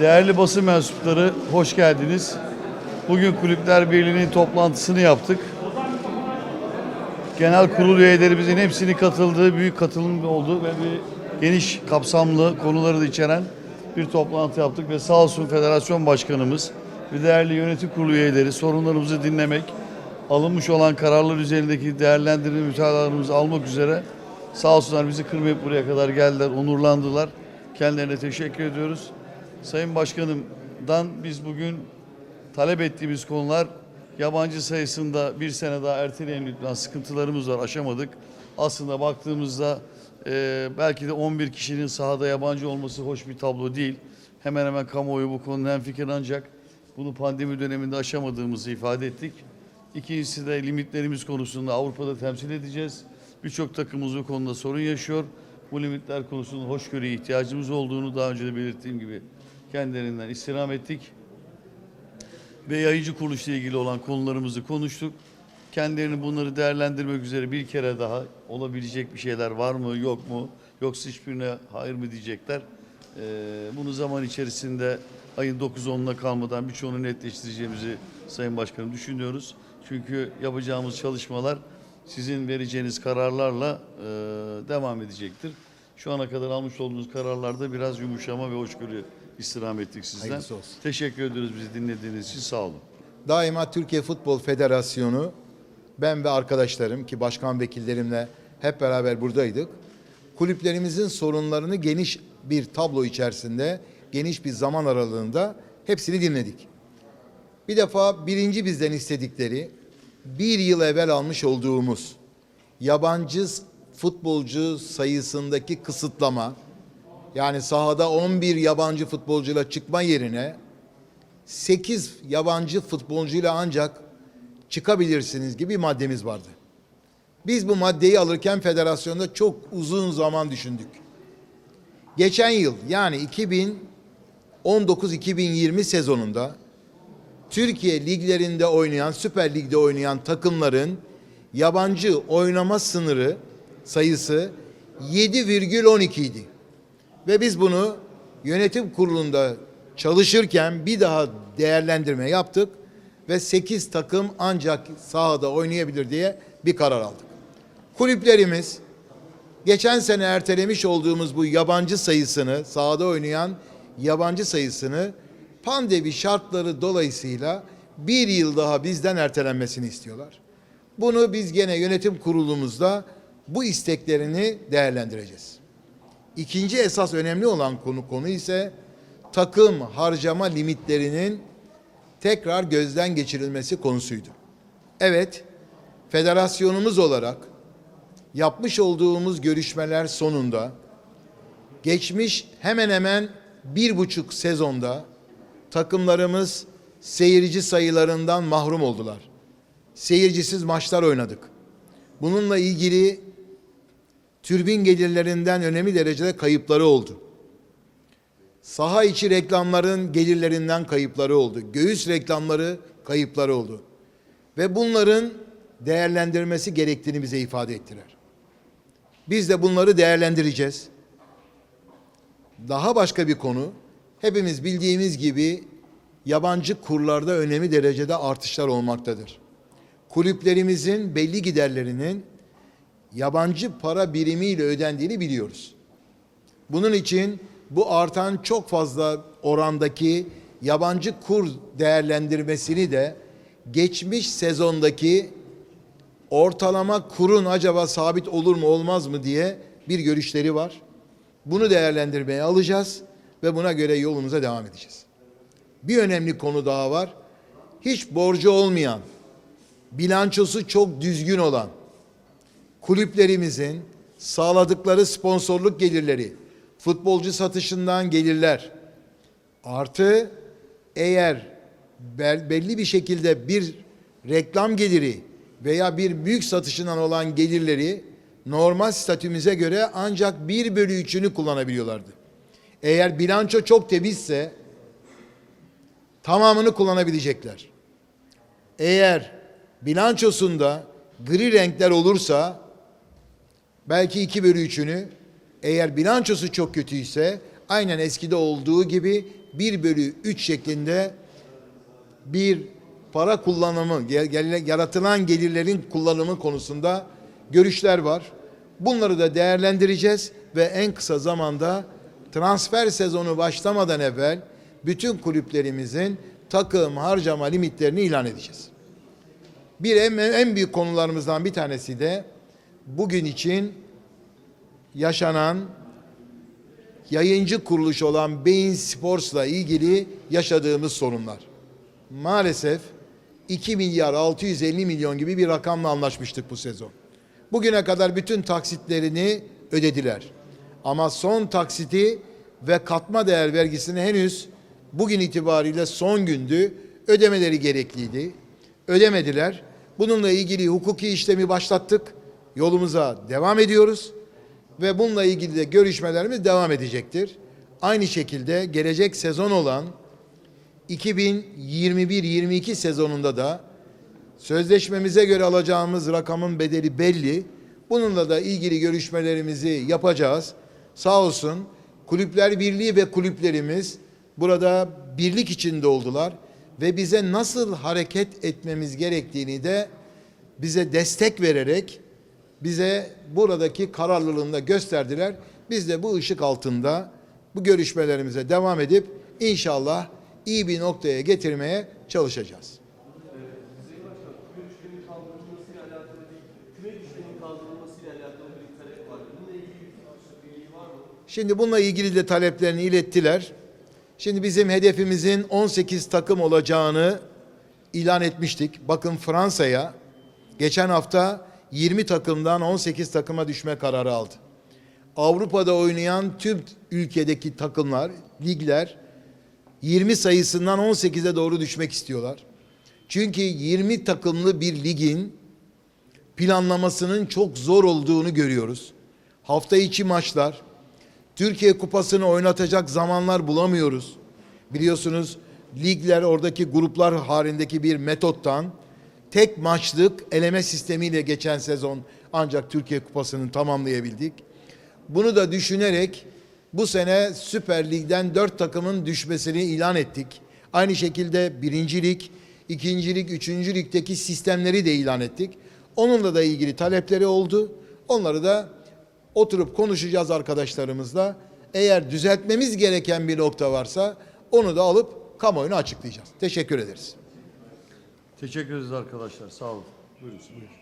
Değerli basın mensupları hoş geldiniz. Bugün Kulüpler Birliği'nin toplantısını yaptık. Genel kurul üyelerimizin hepsini katıldığı büyük katılım oldu ve bir geniş kapsamlı konuları da içeren bir toplantı yaptık ve sağ olsun federasyon başkanımız ve değerli yönetim kurulu üyeleri sorunlarımızı dinlemek, alınmış olan kararlar üzerindeki değerlendirme mütalalarımızı almak üzere sağ olsunlar bizi kırmayıp buraya kadar geldiler, onurlandılar. Kendilerine teşekkür ediyoruz. Sayın Başkanım'dan biz bugün talep ettiğimiz konular yabancı sayısında bir sene daha erteleyen lütfen sıkıntılarımız var aşamadık. Aslında baktığımızda e, belki de 11 kişinin sahada yabancı olması hoş bir tablo değil. Hemen hemen kamuoyu bu konuda hemfikir ancak bunu pandemi döneminde aşamadığımızı ifade ettik. İkincisi de limitlerimiz konusunda Avrupa'da temsil edeceğiz. Birçok takımımız bu konuda sorun yaşıyor. Bu limitler konusunda hoşgörüye ihtiyacımız olduğunu daha önce de belirttiğim gibi kendilerinden istirham ettik ve yayıncı kuruluşla ilgili olan konularımızı konuştuk. Kendilerini bunları değerlendirmek üzere bir kere daha olabilecek bir şeyler var mı yok mu yoksa hiçbirine hayır mı diyecekler. Ee, bunu zaman içerisinde ayın 9-10'una kalmadan birçoğunu netleştireceğimizi Sayın Başkanım düşünüyoruz. Çünkü yapacağımız çalışmalar sizin vereceğiniz kararlarla e, devam edecektir. Şu ana kadar almış olduğunuz kararlarda biraz yumuşama ve hoşgörü istirham ettik sizden. Hayırlısı olsun. Teşekkür ediyoruz bizi dinlediğiniz için sağ olun. Daima Türkiye Futbol Federasyonu ben ve arkadaşlarım ki başkan vekillerimle hep beraber buradaydık. Kulüplerimizin sorunlarını geniş bir tablo içerisinde, geniş bir zaman aralığında hepsini dinledik. Bir defa birinci bizden istedikleri bir yıl evvel almış olduğumuz yabancı futbolcu sayısındaki kısıtlama yani sahada 11 yabancı futbolcuyla çıkma yerine 8 yabancı futbolcuyla ancak çıkabilirsiniz gibi bir maddemiz vardı. Biz bu maddeyi alırken federasyonda çok uzun zaman düşündük. Geçen yıl yani 2019-2020 sezonunda Türkiye liglerinde oynayan, Süper Lig'de oynayan takımların yabancı oynama sınırı sayısı 7,12 idi. Ve biz bunu yönetim kurulunda çalışırken bir daha değerlendirme yaptık ve 8 takım ancak sahada oynayabilir diye bir karar aldık. Kulüplerimiz geçen sene ertelemiş olduğumuz bu yabancı sayısını, sahada oynayan yabancı sayısını pandemi şartları dolayısıyla bir yıl daha bizden ertelenmesini istiyorlar. Bunu biz gene yönetim kurulumuzda bu isteklerini değerlendireceğiz. İkinci esas önemli olan konu konu ise takım harcama limitlerinin tekrar gözden geçirilmesi konusuydu. Evet, federasyonumuz olarak yapmış olduğumuz görüşmeler sonunda geçmiş hemen hemen bir buçuk sezonda takımlarımız seyirci sayılarından mahrum oldular. Seyircisiz maçlar oynadık. Bununla ilgili türbin gelirlerinden önemli derecede kayıpları oldu. Saha içi reklamların gelirlerinden kayıpları oldu. Göğüs reklamları kayıpları oldu. Ve bunların değerlendirmesi gerektiğini bize ifade ettiler. Biz de bunları değerlendireceğiz. Daha başka bir konu, hepimiz bildiğimiz gibi yabancı kurlarda önemli derecede artışlar olmaktadır. Kulüplerimizin belli giderlerinin yabancı para birimiyle ödendiğini biliyoruz. Bunun için bu artan çok fazla orandaki yabancı kur değerlendirmesini de geçmiş sezondaki ortalama kurun acaba sabit olur mu olmaz mı diye bir görüşleri var. Bunu değerlendirmeye alacağız ve buna göre yolumuza devam edeceğiz. Bir önemli konu daha var. Hiç borcu olmayan, bilançosu çok düzgün olan kulüplerimizin sağladıkları sponsorluk gelirleri, futbolcu satışından gelirler artı eğer bel- belli bir şekilde bir reklam geliri veya bir mülk satışından olan gelirleri normal statümüze göre ancak bir bölü üçünü kullanabiliyorlardı. Eğer bilanço çok temizse tamamını kullanabilecekler. Eğer bilançosunda gri renkler olursa belki 2 bölü 3'ünü eğer bilançosu çok kötüyse aynen eskide olduğu gibi 1 bölü 3 şeklinde bir para kullanımı, yaratılan gelirlerin kullanımı konusunda görüşler var. Bunları da değerlendireceğiz ve en kısa zamanda transfer sezonu başlamadan evvel bütün kulüplerimizin takım harcama limitlerini ilan edeceğiz. Bir en, en büyük konularımızdan bir tanesi de bugün için yaşanan yayıncı kuruluş olan Bein Sports'la ilgili yaşadığımız sorunlar. Maalesef 2 milyar 650 milyon gibi bir rakamla anlaşmıştık bu sezon. Bugüne kadar bütün taksitlerini ödediler. Ama son taksiti ve katma değer vergisini henüz bugün itibariyle son gündü. Ödemeleri gerekliydi. Ödemediler. Bununla ilgili hukuki işlemi başlattık. Yolumuza devam ediyoruz ve bununla ilgili de görüşmelerimiz devam edecektir. Aynı şekilde gelecek sezon olan 2021-22 sezonunda da sözleşmemize göre alacağımız rakamın bedeli belli. Bununla da ilgili görüşmelerimizi yapacağız. Sağ olsun Kulüpler Birliği ve kulüplerimiz burada birlik içinde oldular ve bize nasıl hareket etmemiz gerektiğini de bize destek vererek bize buradaki kararlılığını da gösterdiler. Biz de bu ışık altında bu görüşmelerimize devam edip inşallah iyi bir noktaya getirmeye çalışacağız. Şimdi bununla ilgili de taleplerini ilettiler. Şimdi bizim hedefimizin 18 takım olacağını ilan etmiştik. Bakın Fransa'ya geçen hafta 20 takımdan 18 takıma düşme kararı aldı. Avrupa'da oynayan tüm ülkedeki takımlar, ligler 20 sayısından 18'e doğru düşmek istiyorlar. Çünkü 20 takımlı bir ligin planlamasının çok zor olduğunu görüyoruz. Hafta içi maçlar, Türkiye Kupası'nı oynatacak zamanlar bulamıyoruz. Biliyorsunuz ligler oradaki gruplar halindeki bir metottan tek maçlık eleme sistemiyle geçen sezon ancak Türkiye Kupası'nı tamamlayabildik. Bunu da düşünerek bu sene Süper Lig'den dört takımın düşmesini ilan ettik. Aynı şekilde birincilik, ikincilik, üçüncü ligdeki sistemleri de ilan ettik. Onunla da ilgili talepleri oldu. Onları da oturup konuşacağız arkadaşlarımızla. Eğer düzeltmemiz gereken bir nokta varsa onu da alıp kamuoyuna açıklayacağız. Teşekkür ederiz. Teşekkür ederiz arkadaşlar. Sağ olun. Buyurun. buyurun.